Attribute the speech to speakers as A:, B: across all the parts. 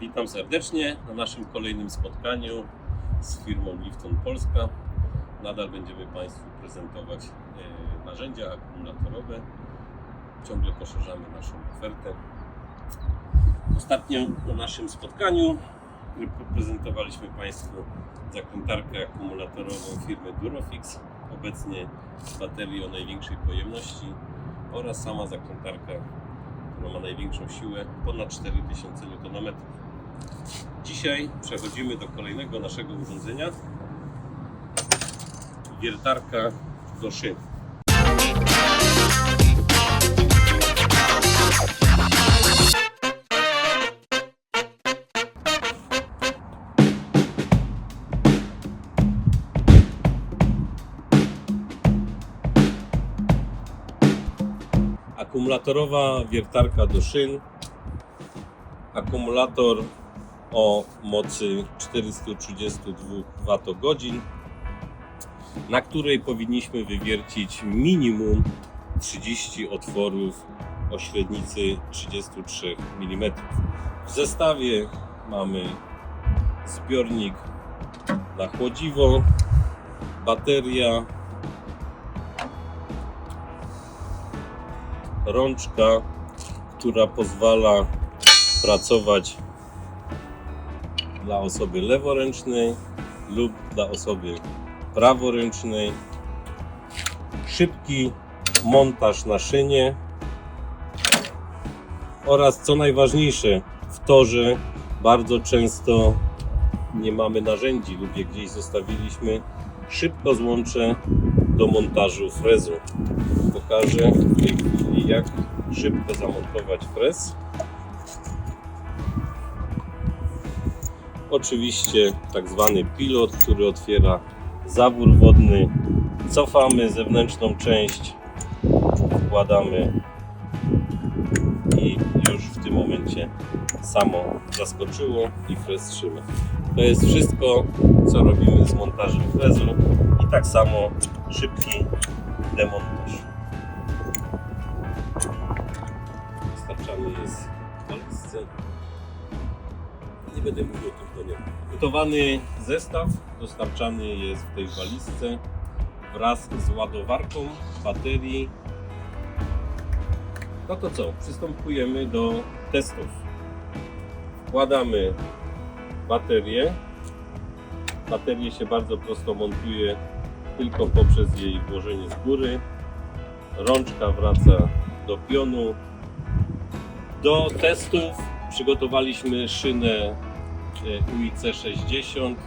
A: Witam serdecznie na naszym kolejnym spotkaniu z firmą Lifton Polska. Nadal będziemy Państwu prezentować e, narzędzia akumulatorowe. Ciągle poszerzamy naszą ofertę. Ostatnio na naszym spotkaniu prezentowaliśmy Państwu zakrętarkę akumulatorową firmy Durofix, obecnie z baterii o największej pojemności oraz sama zakrętarka, która ma największą siłę, ponad 4000 Nm. Dzisiaj przechodzimy do kolejnego naszego urządzenia. Wiertarka do szyn. Akumulatorowa wiertarka do szyn. Akumulator o mocy 432 Wh, na której powinniśmy wywiercić minimum 30 otworów o średnicy 33 mm. W zestawie mamy zbiornik na chłodziwo, bateria, rączka, która pozwala pracować dla osoby leworęcznej lub dla osoby praworęcznej. Szybki montaż na szynie oraz co najważniejsze w torze bardzo często nie mamy narzędzi lub je gdzieś zostawiliśmy. Szybko złączę do montażu frezu. Pokażę w tej chwili jak szybko zamontować frez Oczywiście tak zwany pilot, który otwiera zawór wodny. Cofamy zewnętrzną część, wkładamy i już w tym momencie samo zaskoczyło i frez trzyma. To jest wszystko, co robimy z montażem frezu i tak samo szybki demontaż. Dostarczany jest w nie będę mówił o tym. Gotowany zestaw dostarczany jest w tej walizce wraz z ładowarką baterii. No to co? Przystępujemy do testów. Wkładamy baterię. Baterię się bardzo prosto montuje tylko poprzez jej włożenie z góry. Rączka wraca do pionu. Do testów przygotowaliśmy szynę UIC 60.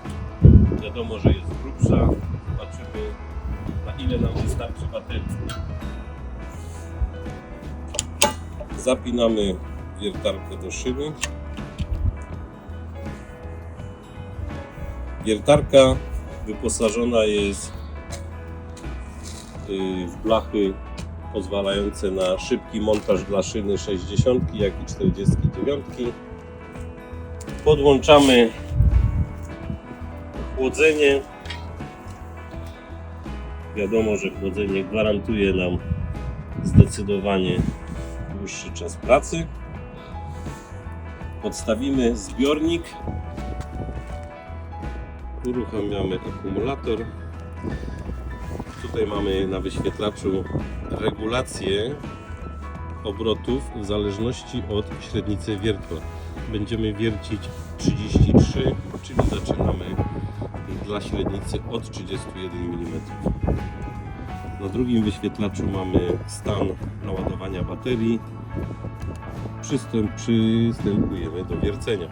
A: Wiadomo, że jest grubsza. Zobaczymy na ile nam wystarczy baterii. Zapinamy wiertarkę do szyny. Wiertarka wyposażona jest y, w blachy pozwalające na szybki montaż dla szyny 60 jak i 49. Podłączamy chłodzenie. Wiadomo, że chłodzenie gwarantuje nam zdecydowanie dłuższy czas pracy. Podstawimy zbiornik. Uruchamiamy akumulator. Tutaj mamy na wyświetlaczu regulację obrotów w zależności od średnicy wiertła. Będziemy wiercić 33, czyli zaczynamy dla średnicy od 31 mm. Na drugim wyświetlaczu mamy stan naładowania baterii. Przystęp, przystępujemy do wiercenia.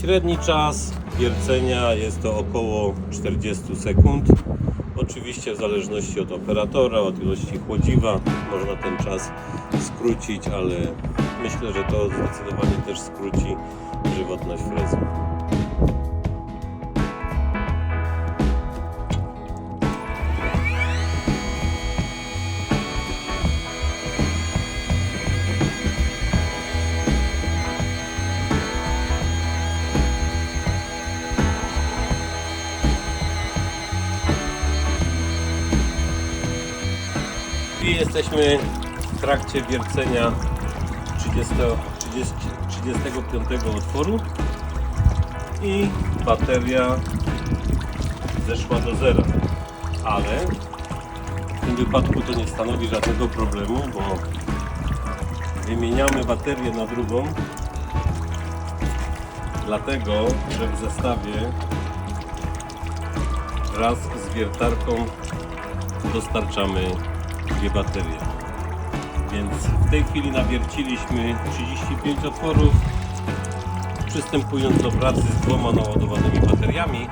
A: Średni czas wiercenia jest to około 40 sekund. Oczywiście w zależności od operatora, od ilości chłodziwa można ten czas skrócić, ale myślę, że to zdecydowanie też skróci żywotność frezy. Jesteśmy w trakcie wiercenia 30, 30, 35 otworu i bateria zeszła do zera. Ale w tym wypadku to nie stanowi żadnego problemu, bo wymieniamy baterię na drugą dlatego, że w zestawie wraz z wiertarką dostarczamy dwie baterie. Więc w tej chwili nawierciliśmy 35 otworów. Przystępując do pracy z dwoma naładowanymi bateriami,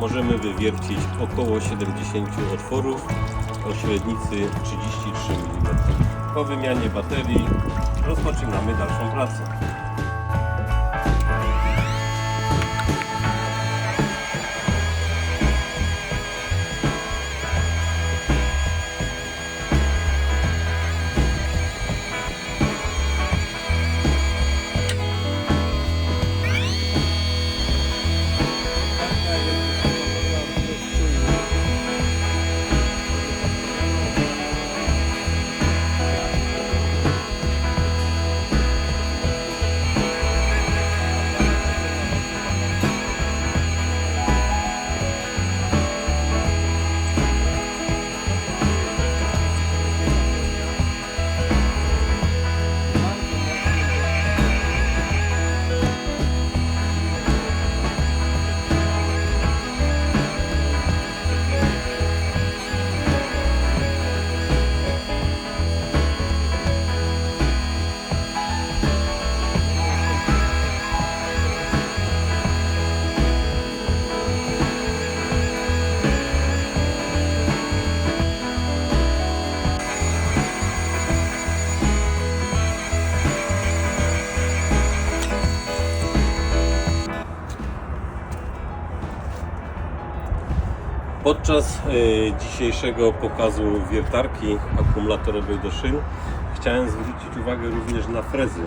A: możemy wywiercić około 70 otworów o średnicy 33 mm. Po wymianie baterii rozpoczynamy dalszą pracę. Podczas e, dzisiejszego pokazu wiertarki akumulatorowej do szyn chciałem zwrócić uwagę również na frezy.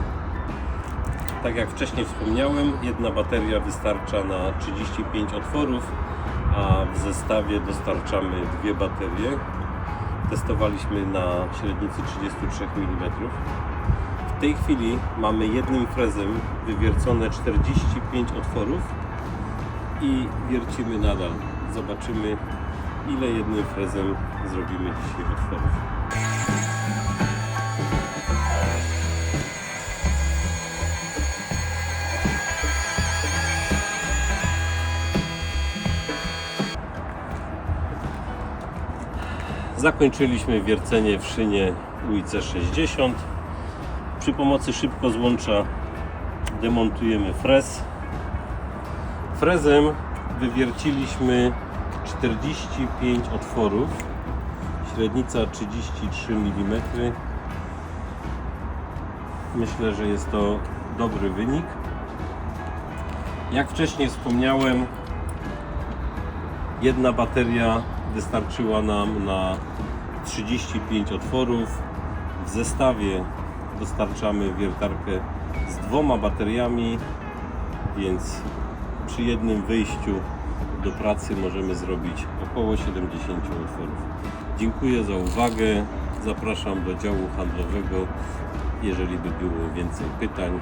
A: Tak jak wcześniej wspomniałem, jedna bateria wystarcza na 35 otworów, a w zestawie dostarczamy dwie baterie. Testowaliśmy na średnicy 33 mm. W tej chwili mamy jednym frezem wywiercone 45 otworów i wiercimy nadal. Zobaczymy, ile jednym frezem zrobimy dzisiaj otworów. Zakończyliśmy wiercenie w szynie UIC 60. Przy pomocy szybkozłącza demontujemy frez. Frezem wywierciliśmy 45 otworów, średnica 33 mm. Myślę, że jest to dobry wynik. Jak wcześniej wspomniałem, jedna bateria wystarczyła nam na 35 otworów. W zestawie dostarczamy wiertarkę z dwoma bateriami, więc przy jednym wyjściu do pracy możemy zrobić około 70 otworów. Dziękuję za uwagę. Zapraszam do działu handlowego, jeżeli by było więcej pytań.